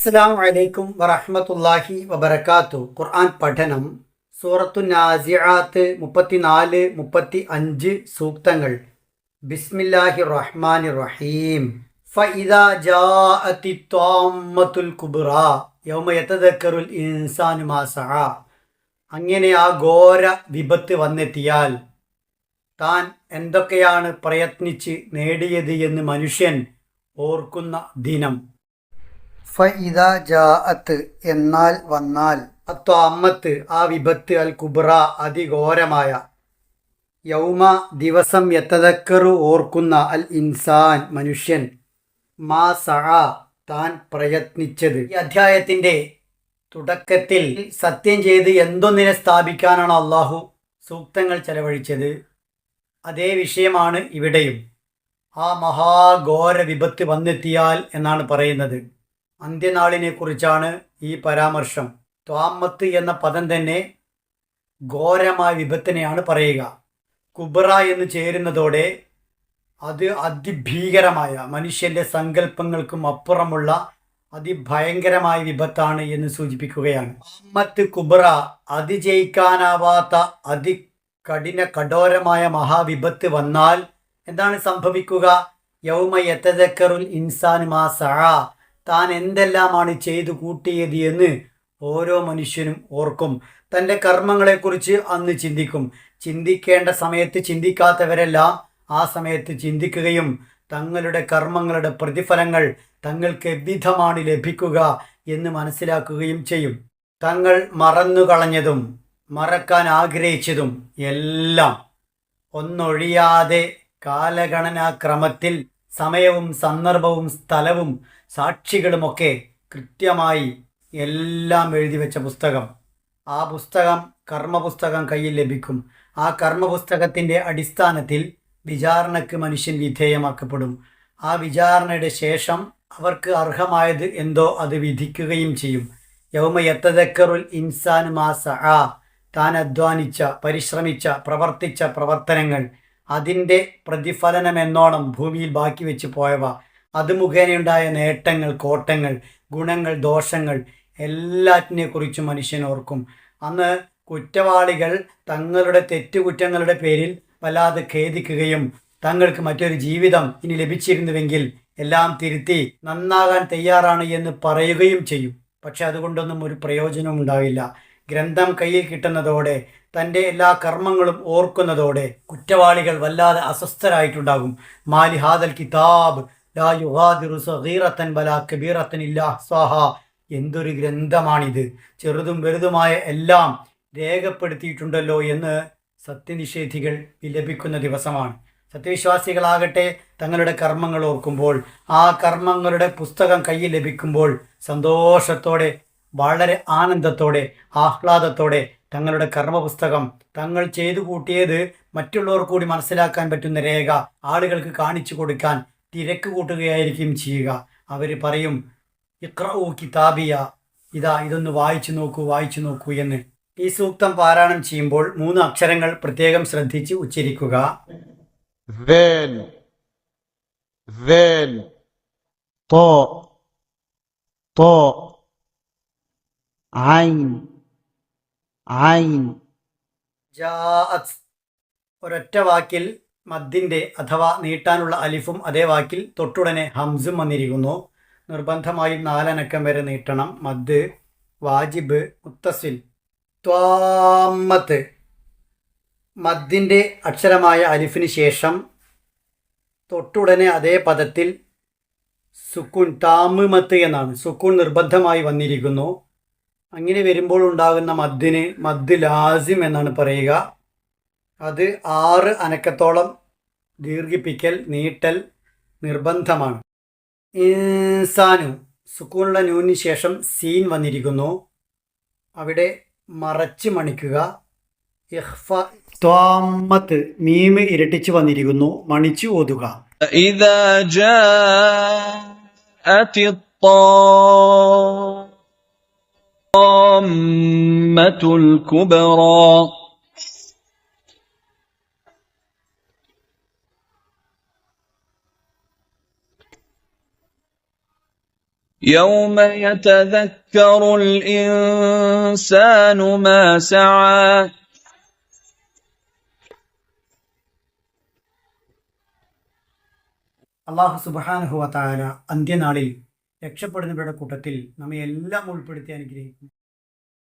അസ്സാം വലൈക്കും വറഹമത്തല്ലാഹി വബർക്കാത്തു ഖുർആൻ പഠനം സൂറത്തു നാസിയാത്ത് മുപ്പത്തിനാല് മുപ്പത്തി അഞ്ച് സൂക്തങ്ങൾ. ബിസ്മില്ലാഹി റഹ്മാൻ റഹീം. അങ്ങനെ ആ ഘോര വിപത്ത് വന്നെത്തിയാൽ താൻ എന്തൊക്കെയാണ് പ്രയത്നിച്ച് നേടിയത് എന്ന് മനുഷ്യൻ ഓർക്കുന്ന ദിനം. ഫഇദ ജാഅത്ത് എന്നാൽ വന്നാൽ. അത്വാമ്മത്ത് ആ വിപത്ത് അൽ കുബ്ര അതിഘോരമായ. യൗമ ദിവസം എത്തതക്കറു ഓർക്കുന്ന അൽ ഇൻസാൻ മനുഷ്യൻ മാ സഅ താൻ പ്രയത്നിച്ചത്. ഈ അധ്യായത്തിന്റെ തുടക്കത്തിൽ സത്യം ചെയ്ത് എന്തൊന്നിനെ സ്ഥാപിക്കാനാണ് അള്ളാഹു സൂക്തങ്ങൾ ചെലവഴിച്ചത്? അതേ വിഷയമാണ് ഇവിടെയും. ആ മഹാഘോര വിപത്ത് വന്നെത്തിയാൽ എന്നാണ് പറയുന്നത്. അന്ത്യനാളിനെ കുറിച്ചാണ് ഈ പരാമർശം. ത്വാമത്ത് എന്ന പദം തന്നെ ഘോരമായ വിപത്തിനെയാണ് പറയുക. കുബറ എന്ന് ചേരുന്നതോടെ അത് അതിഭീകരമായ മനുഷ്യന്റെ സങ്കല്പങ്ങൾക്കും അപ്പുറമുള്ള അതിഭയങ്കരമായ വിപത്താണ് എന്ന് സൂചിപ്പിക്കുകയാണ്. അമ്മത്ത് കുബറ അതിജയിക്കാനാവാത്ത അതി കഠിന കഠോരമായ മഹാവിപത്ത് വന്നാൽ എന്താണ് സംഭവിക്കുക? യൗമ യത്തതക്കറുൽ ഇൻസാൻ മാ സഅ. താൻ എന്തെല്ലാമാണ് ചെയ്തു കൂട്ടിയത് എന്ന് ഓരോ മനുഷ്യനും ഓർക്കും. തന്റെ കർമ്മങ്ങളെക്കുറിച്ച് അന്ന് ചിന്തിക്കും. ചിന്തിക്കേണ്ട സമയത്ത് ചിന്തിക്കാത്തവരെല്ലാം ആ സമയത്ത് ചിന്തിക്കുകയും തങ്ങളുടെ കർമ്മങ്ങളുടെ പ്രതിഫലങ്ങൾ തങ്ങൾക്ക് എവിധമാണ് ലഭിക്കുക എന്ന് മനസ്സിലാക്കുകയും ചെയ്യും. തങ്ങൾ മറന്നുകളഞ്ഞതും മറക്കാൻ ആഗ്രഹിച്ചതും എല്ലാം ഒന്നൊഴിയാതെ കാലഗണനാക്രമത്തിൽ സമയവും സന്ദർഭവും സ്ഥലവും സാക്ഷികളുമൊക്കെ കൃത്യമായി എല്ലാം എഴുതി വെച്ച പുസ്തകം. ആ പുസ്തകം കർമ്മപുസ്തകം കയ്യിൽ ലഭിക്കും. ആ കർമ്മപുസ്തകത്തിന്റെ അടിസ്ഥാനത്തിൽ വിചാരണക്ക് മനുഷ്യൻ വിധേയമാക്കപ്പെടും. ആ വിചാരണയുടെ ശേഷം അവർക്ക് അർഹമായത് എന്തോ അത് വിധിക്കുകയും ചെയ്യും. യൗമ യത്തതക്കറുൽ ഇൻസാൻ മാസ ആ താൻ അധ്വാനിച്ച പരിശ്രമിച്ച പ്രവർത്തിച്ച പ്രവർത്തനങ്ങൾ അതിന്റെ പ്രതിഫലനമെന്നോണം ഭൂമിയിൽ ബാക്കി വെച്ച് പോയവ. അത് മുഖേനയുണ്ടായ നേട്ടങ്ങൾ കോട്ടങ്ങൾ ഗുണങ്ങൾ ദോഷങ്ങൾ എല്ലാറ്റിനെക്കുറിച്ചും മനുഷ്യൻ ഓർക്കും. അന്ന് കുറ്റവാളികൾ തങ്ങളുടെ തെറ്റുകുറ്റങ്ങളുടെ പേരിൽ വല്ലാതെ ഖേദിക്കുകയും തങ്ങൾക്ക് മറ്റൊരു ജീവിതം ഇനി ലഭിച്ചിരുന്നുവെങ്കിൽ എല്ലാം തിരുത്തി നന്നാകാൻ തയ്യാറാണ് എന്ന് പറയുകയും ചെയ്യും. പക്ഷെ അതുകൊണ്ടൊന്നും ഒരു പ്രയോജനവും ഉണ്ടാവില്ല. ഗ്രന്ഥം കയ്യിൽ കിട്ടുന്നതോടെ തന്റെ എല്ലാ കർമ്മങ്ങളും ഓർക്കുന്നതോടെ കുറ്റവാളികൾ വല്ലാതെ അസ്വസ്ഥരായിട്ടുണ്ടാകും. മാലി ഹാദൽ കിതാബ് യുഹാദിറു ബല എന്തൊരു ഗ്രന്ഥമാണിത്. ചെറുതും വലുതുമായ എല്ലാം രേഖപ്പെടുത്തിയിട്ടുണ്ടല്ലോ എന്ന് സത്യനിഷേധികൾ വിലപിക്കുന്ന ദിവസമാണ്. സത്യവിശ്വാസികളാകട്ടെ തങ്ങളുടെ കർമ്മങ്ങൾ ഓർക്കുമ്പോൾ ആ കർമ്മങ്ങളുടെ പുസ്തകം കയ്യിൽ ലഭിക്കുമ്പോൾ സന്തോഷത്തോടെ വളരെ ആനന്ദത്തോടെ ആഹ്ലാദത്തോടെ തങ്ങളുടെ കർമ്മപുസ്തകം തങ്ങൾ ചെയ്തു കൂട്ടിയത് മറ്റുള്ളവർ കൂടി മനസ്സിലാക്കാൻ പറ്റുന്ന രേഖ ആളുകൾക്ക് കാണിച്ചു കൊടുക്കാൻ തിരക്ക് കൂട്ടുകയായിരിക്കും ചെയ്യുക. അവർ പറയും ഇക്രഊ കിതാബിയ. ഇതാ ഇതൊന്ന് വായിച്ചു നോക്കൂ വായിച്ചു നോക്കൂ എന്ന്. ഈ സൂക്തം പാരായണം ചെയ്യുമ്പോൾ മൂന്ന് അക്ഷരങ്ങൾ പ്രത്യേകം ശ്രദ്ധിച്ച് ഉച്ചരിക്കുക. ഒരൊറ്റ വാക്കിൽ മദ്ദിന്റെ അഥവാ നീട്ടാനുള്ള അലിഫും അതേ വാക്കിൽ തൊട്ടുടനെ ഹംസും വന്നിരിക്കുന്നു. നിർബന്ധമായും നാലനക്കം വരെ നീട്ടണം. മദ് വാജിബ് മുത്തസിൽ. ത്വാമത്ത്. മദ്ദിന്റെ അക്ഷരമായ അലിഫിന് ശേഷം തൊട്ടുടനെ അതേ പദത്തിൽ സുക്കുൻ താമത്ത് എന്നാണ്. സുക്കുൻ നിർബന്ധമായി വന്നിരിക്കുന്നു. അങ്ങനെ വരുമ്പോൾ ഉണ്ടാകുന്ന മദ്ദിന് മദ് ലാസിം എന്നാണ് പറയുക. അത് ആറ് അനക്കത്തോളം ദീർഘിപ്പിക്കൽ നീട്ടൽ നിർബന്ധമാണ് ഇൻസാനു സുക്കൂണുള്ള നൂനിന് ശേഷം സീൻ വന്നിരിക്കുന്നു അവിടെ മറച്ച് മണിക്കുക ഇഹ്ഫ ത്വാമത്ത് മീമ് ഇരട്ടിച്ച് വന്നിരിക്കുന്നു മണിച്ചു ഓതുക إذا جاءت الطامة الكبرى يوم يتذكر الإنسان ما سعى അള്ളാഹു സുബാനഹുവ താല അന്ത്യനാളിൽ രക്ഷപ്പെടുന്നവരുടെ കൂട്ടത്തിൽ നമ്മെ എല്ലാം ഉൾപ്പെടുത്തി അനുഗ്രഹിക്കും